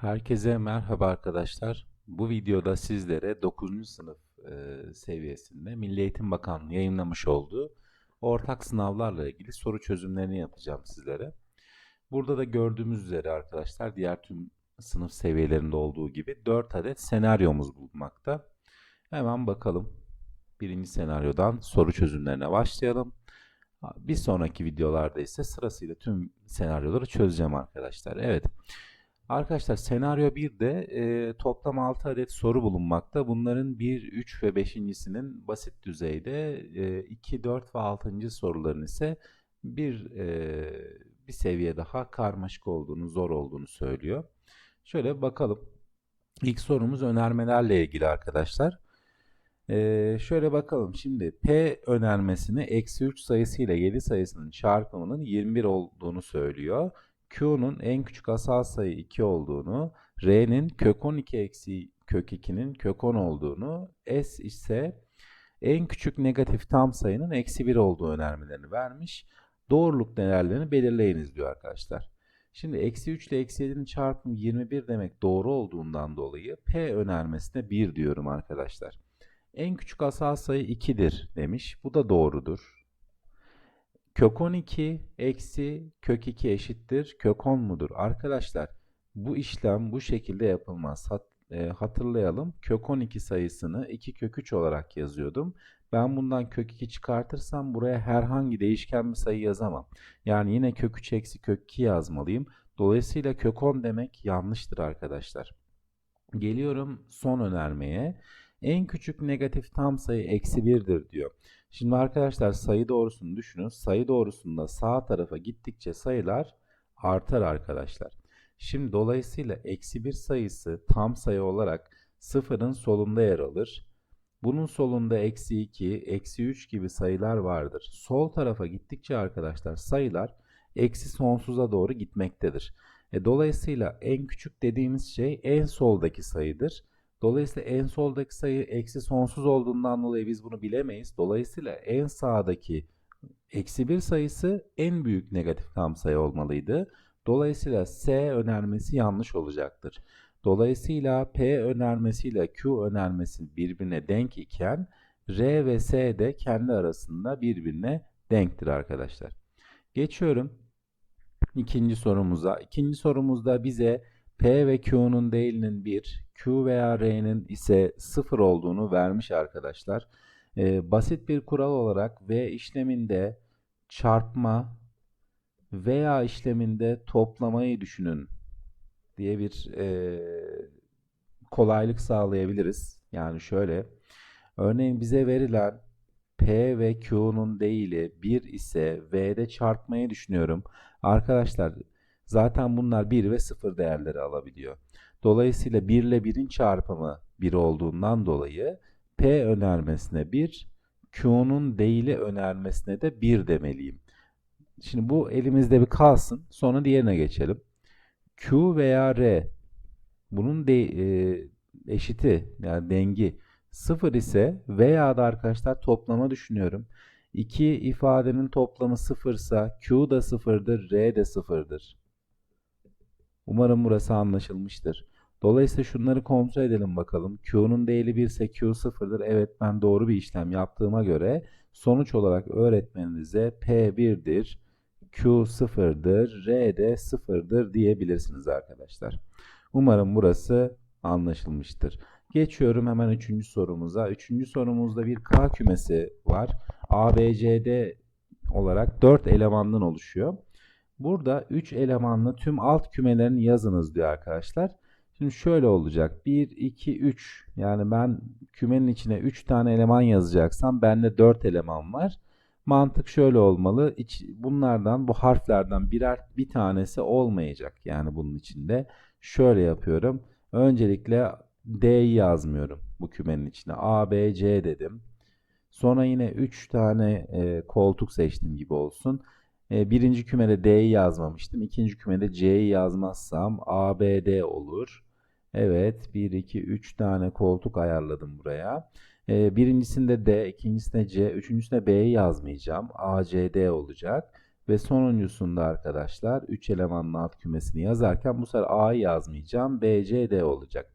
Herkese merhaba arkadaşlar. Bu videoda sizlere 9. sınıf e, seviyesinde Milli Eğitim Bakanlığı yayınlamış olduğu ortak sınavlarla ilgili soru çözümlerini yapacağım sizlere. Burada da gördüğümüz üzere arkadaşlar diğer tüm sınıf seviyelerinde olduğu gibi 4 adet senaryomuz bulunmakta. Hemen bakalım. Birinci senaryodan soru çözümlerine başlayalım. Bir sonraki videolarda ise sırasıyla tüm senaryoları çözeceğim arkadaşlar. Evet. Arkadaşlar senaryo 1'de e, toplam 6 adet soru bulunmakta. Bunların 1, 3 ve 5.sinin basit düzeyde, e, 2, 4 ve 6. soruların ise bir e, bir seviye daha karmaşık olduğunu, zor olduğunu söylüyor. Şöyle bakalım. İlk sorumuz önermelerle ilgili arkadaşlar. Ee, şöyle bakalım. Şimdi P önermesini eksi 3 sayısı ile 7 sayısının çarpımının 21 olduğunu söylüyor. Q'nun en küçük asal sayı 2 olduğunu, R'nin kök 12 eksi kök 2'nin kök 10 olduğunu, S ise en küçük negatif tam sayının eksi 1 olduğu önermelerini vermiş. Doğruluk değerlerini belirleyiniz diyor arkadaşlar. Şimdi eksi 3 ile eksi 7'nin çarpımı 21 demek doğru olduğundan dolayı P önermesine 1 diyorum arkadaşlar. En küçük asal sayı 2'dir demiş. Bu da doğrudur. Kök 12 eksi kök 2 eşittir. Kök 10 mudur? Arkadaşlar bu işlem bu şekilde yapılmaz. Hat, e, hatırlayalım. Kök 12 sayısını 2 kök 3 olarak yazıyordum. Ben bundan kök 2 çıkartırsam buraya herhangi değişken bir sayı yazamam. Yani yine kök 3 eksi kök 2 yazmalıyım. Dolayısıyla kök 10 demek yanlıştır arkadaşlar. Geliyorum son önermeye. En küçük negatif tam sayı eksi 1'dir diyor. Şimdi arkadaşlar sayı doğrusunu düşünün. Sayı doğrusunda sağ tarafa gittikçe sayılar artar arkadaşlar. Şimdi dolayısıyla eksi 1 sayısı tam sayı olarak sıfırın solunda yer alır. Bunun solunda eksi 2, eksi 3 gibi sayılar vardır. Sol tarafa gittikçe arkadaşlar sayılar eksi sonsuza doğru gitmektedir. E, dolayısıyla en küçük dediğimiz şey en soldaki sayıdır. Dolayısıyla en soldaki sayı eksi sonsuz olduğundan dolayı biz bunu bilemeyiz. Dolayısıyla en sağdaki eksi 1 sayısı en büyük negatif tam sayı olmalıydı. Dolayısıyla S önermesi yanlış olacaktır. Dolayısıyla P önermesi ile Q önermesi birbirine denk iken R ve S de kendi arasında birbirine denktir arkadaşlar. Geçiyorum ikinci sorumuza. İkinci sorumuzda bize P ve Q'nun değilinin 1, Q veya R'nin ise 0 olduğunu vermiş arkadaşlar. Ee, basit bir kural olarak V işleminde çarpma veya işleminde toplamayı düşünün diye bir e, kolaylık sağlayabiliriz. Yani şöyle, örneğin bize verilen P ve Q'nun değili 1 ise V'de çarpmayı düşünüyorum. Arkadaşlar zaten bunlar 1 ve 0 değerleri alabiliyor. Dolayısıyla 1 ile 1'in çarpımı 1 olduğundan dolayı P önermesine 1, Q'nun değili önermesine de 1 demeliyim. Şimdi bu elimizde bir kalsın. Sonra diğerine geçelim. Q veya R bunun de, e, eşiti yani dengi 0 ise veya da arkadaşlar toplama düşünüyorum. İki ifadenin toplamı 0 ise Q da 0'dır, R de 0'dır. Umarım burası anlaşılmıştır. Dolayısıyla şunları kontrol edelim bakalım. Q'nun değeri 1 ise Q 0'dır. Evet ben doğru bir işlem yaptığıma göre sonuç olarak öğretmeninize P 1'dir, Q 0'dır, R de 0'dır diyebilirsiniz arkadaşlar. Umarım burası anlaşılmıştır. Geçiyorum hemen üçüncü sorumuza. Üçüncü sorumuzda bir K kümesi var. A, B, C, D olarak 4 elemandan oluşuyor. Burada 3 elemanlı tüm alt kümelerini yazınız diyor arkadaşlar. Şimdi şöyle olacak. 1, 2, 3. Yani ben kümenin içine 3 tane eleman yazacaksam bende 4 eleman var. Mantık şöyle olmalı. İç, bunlardan bu harflerden birer bir tanesi olmayacak. Yani bunun içinde. Şöyle yapıyorum. Öncelikle D'yi yazmıyorum bu kümenin içine. A, B, C dedim. Sonra yine 3 tane e, koltuk seçtim gibi olsun. E, birinci kümede D'yi yazmamıştım. İkinci kümede C'yi yazmazsam A, B, D olur. Evet 1, 2, 3 tane koltuk ayarladım buraya. E, birincisinde D, ikincisinde C, üçüncüsünde B'yi yazmayacağım. A, C, D olacak. Ve sonuncusunda arkadaşlar 3 elemanlı alt kümesini yazarken bu sefer A'yı yazmayacağım. B, C, D olacak.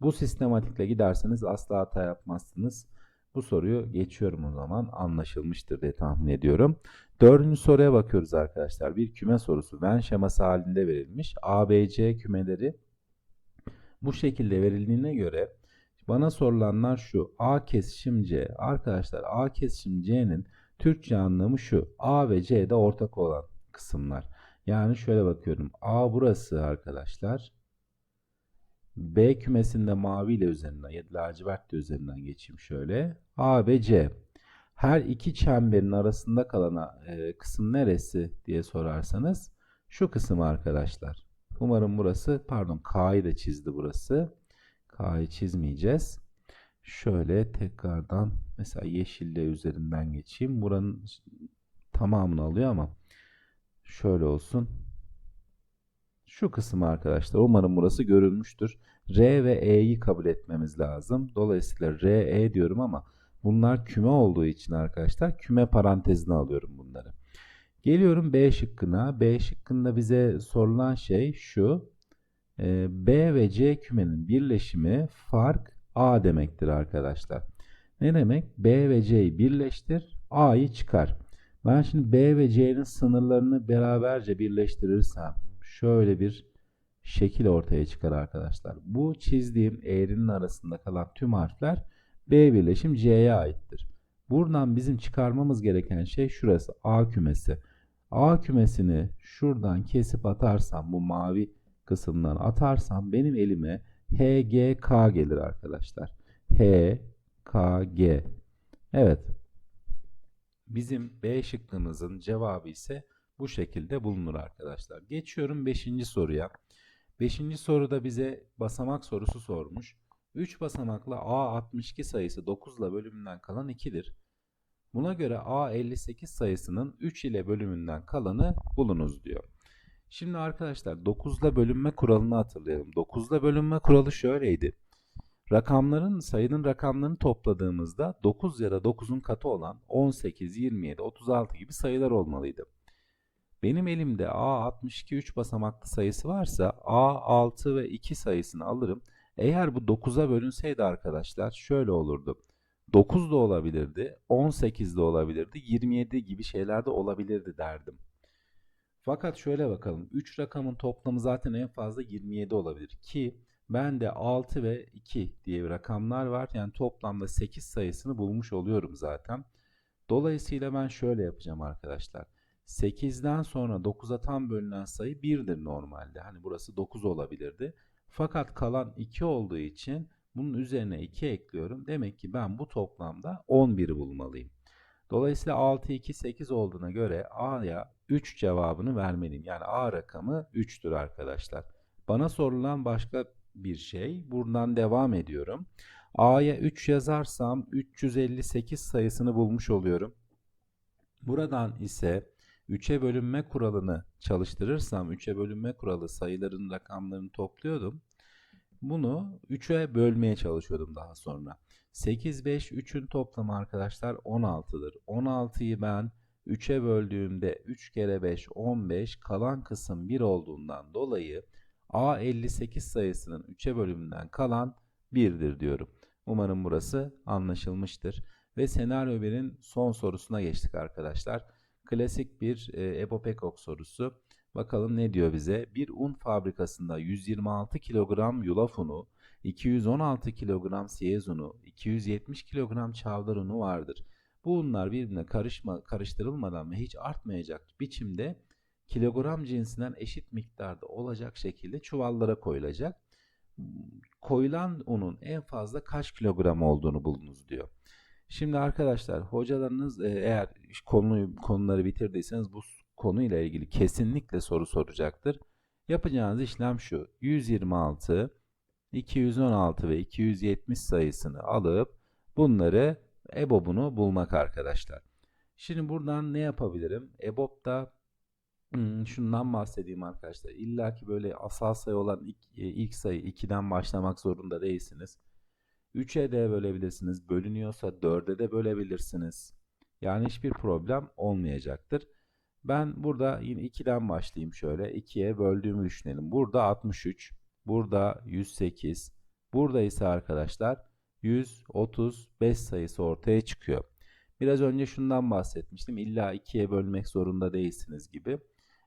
Bu sistematikle giderseniz asla hata yapmazsınız. Bu soruyu geçiyorum o zaman. Anlaşılmıştır diye tahmin ediyorum. Dördüncü soruya bakıyoruz arkadaşlar. Bir küme sorusu. Venn şeması halinde verilmiş. A, B, C kümeleri bu şekilde verildiğine göre bana sorulanlar şu. A kesişim C. Arkadaşlar A kesişim C'nin Türkçe anlamı şu. A ve C'de ortak olan kısımlar. Yani şöyle bakıyorum. A burası arkadaşlar. B kümesinde mavi ile üzerinden ya da lacivert de üzerinden geçeyim şöyle. A ve C. Her iki çemberin arasında kalan e, kısım neresi diye sorarsanız şu kısım arkadaşlar. Umarım burası pardon K'yı da çizdi burası. K'yı çizmeyeceğiz. Şöyle tekrardan mesela yeşille üzerinden geçeyim. Buranın tamamını alıyor ama şöyle olsun. Şu kısım arkadaşlar. Umarım burası görülmüştür. R ve E'yi kabul etmemiz lazım. Dolayısıyla R, E diyorum ama bunlar küme olduğu için arkadaşlar küme parantezine alıyorum bunları. Geliyorum B şıkkına. B şıkkında bize sorulan şey şu. Ee, B ve C kümenin birleşimi fark A demektir arkadaşlar. Ne demek? B ve C'yi birleştir, A'yı çıkar. Ben şimdi B ve C'nin sınırlarını beraberce birleştirirsem şöyle bir şekil ortaya çıkar arkadaşlar. Bu çizdiğim eğrinin arasında kalan tüm harfler B birleşim C'ye aittir. Buradan bizim çıkarmamız gereken şey şurası A kümesi. A kümesini şuradan kesip atarsam bu mavi kısımdan atarsam benim elime H, G, K gelir arkadaşlar. H, K, G. Evet. Bizim B şıkkımızın cevabı ise bu şekilde bulunur arkadaşlar. Geçiyorum 5. soruya. 5. soruda bize basamak sorusu sormuş. 3 basamaklı A62 sayısı 9 ile bölümünden kalan 2'dir. Buna göre A58 sayısının 3 ile bölümünden kalanı bulunuz diyor. Şimdi arkadaşlar 9'la bölünme kuralını hatırlayalım. 9'la bölünme kuralı şöyleydi. Rakamların sayının rakamlarını topladığımızda 9 ya da 9'un katı olan 18, 27, 36 gibi sayılar olmalıydı. Benim elimde A62 3 basamaklı sayısı varsa A6 ve 2 sayısını alırım. Eğer bu 9'a bölünseydi arkadaşlar şöyle olurdu. 9 da olabilirdi, 18 de olabilirdi, 27 gibi şeyler de olabilirdi derdim. Fakat şöyle bakalım. 3 rakamın toplamı zaten en fazla 27 olabilir ki bende 6 ve 2 diye rakamlar var. Yani toplamda 8 sayısını bulmuş oluyorum zaten. Dolayısıyla ben şöyle yapacağım arkadaşlar. 8'den sonra 9'a tam bölünen sayı 1'dir normalde. Hani burası 9 olabilirdi. Fakat kalan 2 olduğu için bunun üzerine 2 ekliyorum. Demek ki ben bu toplamda 11'i bulmalıyım. Dolayısıyla 6, 2, 8 olduğuna göre A'ya 3 cevabını vermeliyim. Yani A rakamı 3'tür arkadaşlar. Bana sorulan başka bir şey. Buradan devam ediyorum. A'ya 3 yazarsam 358 sayısını bulmuş oluyorum. Buradan ise 3'e bölünme kuralını çalıştırırsam 3'e bölünme kuralı sayıların rakamlarını topluyordum. Bunu 3'e bölmeye çalışıyordum daha sonra. 8, 5, 3'ün toplamı arkadaşlar 16'dır. 16'yı ben 3'e böldüğümde 3 kere 5, 15 kalan kısım 1 olduğundan dolayı A58 sayısının 3'e bölümünden kalan 1'dir diyorum. Umarım burası anlaşılmıştır. Ve senaryo 1'in son sorusuna geçtik arkadaşlar. Klasik bir e, Ebo Pekok sorusu. Bakalım ne diyor bize? Bir un fabrikasında 126 kilogram yulaf unu, 216 kilogram siyez unu, 270 kilogram çavdar unu vardır. Bu unlar birbirine karışma, karıştırılmadan ve hiç artmayacak biçimde kilogram cinsinden eşit miktarda olacak şekilde çuvallara koyulacak. Koyulan unun en fazla kaç kilogram olduğunu bulunuz diyor. Şimdi arkadaşlar hocalarınız e, eğer konuyu konuları bitirdiyseniz bu konuyla ilgili kesinlikle soru soracaktır. Yapacağınız işlem şu. 126, 216 ve 270 sayısını alıp bunları EBOB'unu bulmak arkadaşlar. Şimdi buradan ne yapabilirim? EBOB'da hmm, şundan bahsedeyim arkadaşlar. İlla ki böyle asal sayı olan ilk, e, ilk sayı 2'den başlamak zorunda değilsiniz. 3'e de bölebilirsiniz. Bölünüyorsa 4'e de bölebilirsiniz. Yani hiçbir problem olmayacaktır. Ben burada yine 2'den başlayayım şöyle. 2'ye böldüğümü düşünelim. Burada 63, burada 108, burada ise arkadaşlar 135 sayısı ortaya çıkıyor. Biraz önce şundan bahsetmiştim. İlla 2'ye bölmek zorunda değilsiniz gibi.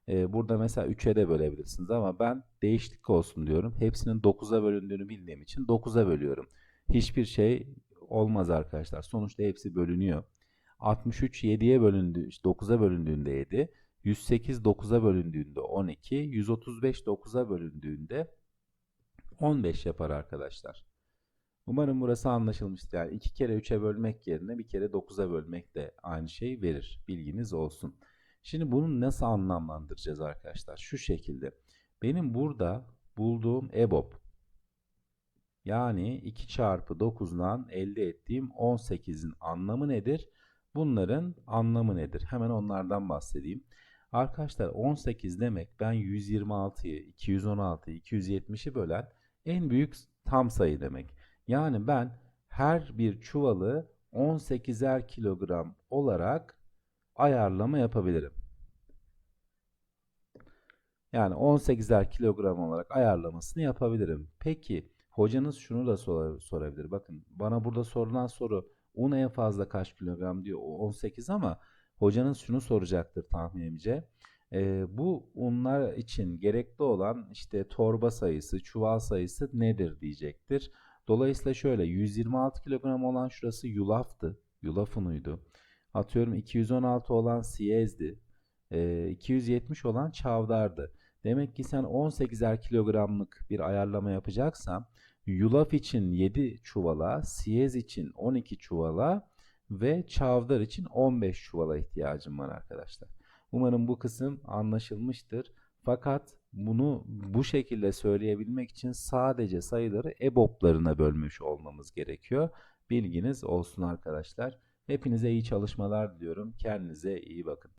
Ee, burada mesela 3'e de bölebilirsiniz ama ben değişiklik olsun diyorum. Hepsinin 9'a bölündüğünü bildiğim için 9'a bölüyorum. Hiçbir şey olmaz arkadaşlar. Sonuçta hepsi bölünüyor. 63 7'ye bölündü, 9'a bölündüğünde 7, 108 9'a bölündüğünde 12, 135 9'a bölündüğünde 15 yapar arkadaşlar. Umarım burası anlaşılmıştır. Yani 2 kere 3'e bölmek yerine bir kere 9'a bölmek de aynı şey verir. Bilginiz olsun. Şimdi bunu nasıl anlamlandıracağız arkadaşlar? Şu şekilde. Benim burada bulduğum EBOB yani 2 çarpı 9'dan elde ettiğim 18'in anlamı nedir? Bunların anlamı nedir? Hemen onlardan bahsedeyim. Arkadaşlar 18 demek ben 126'yı, 216'yı, 270'i bölen en büyük tam sayı demek. Yani ben her bir çuvalı 18'er kilogram olarak ayarlama yapabilirim. Yani 18'er kilogram olarak ayarlamasını yapabilirim. Peki hocanız şunu da sor- sorabilir. Bakın bana burada sorulan soru un en fazla kaç kilogram diyor. O 18 ama hocanız şunu soracaktır tahminimce. Ee, bu unlar için gerekli olan işte torba sayısı, çuval sayısı nedir diyecektir. Dolayısıyla şöyle 126 kilogram olan şurası yulaftı. Yulaf unuydu. Atıyorum 216 olan siyezdi. Ee, 270 olan çavdardı. Demek ki sen 18'er kilogramlık bir ayarlama yapacaksan yulaf için 7 çuvala, siyez için 12 çuvala ve çavdar için 15 çuvala ihtiyacım var arkadaşlar. Umarım bu kısım anlaşılmıştır. Fakat bunu bu şekilde söyleyebilmek için sadece sayıları EBOB'larına bölmüş olmamız gerekiyor. Bilginiz olsun arkadaşlar. Hepinize iyi çalışmalar diliyorum. Kendinize iyi bakın.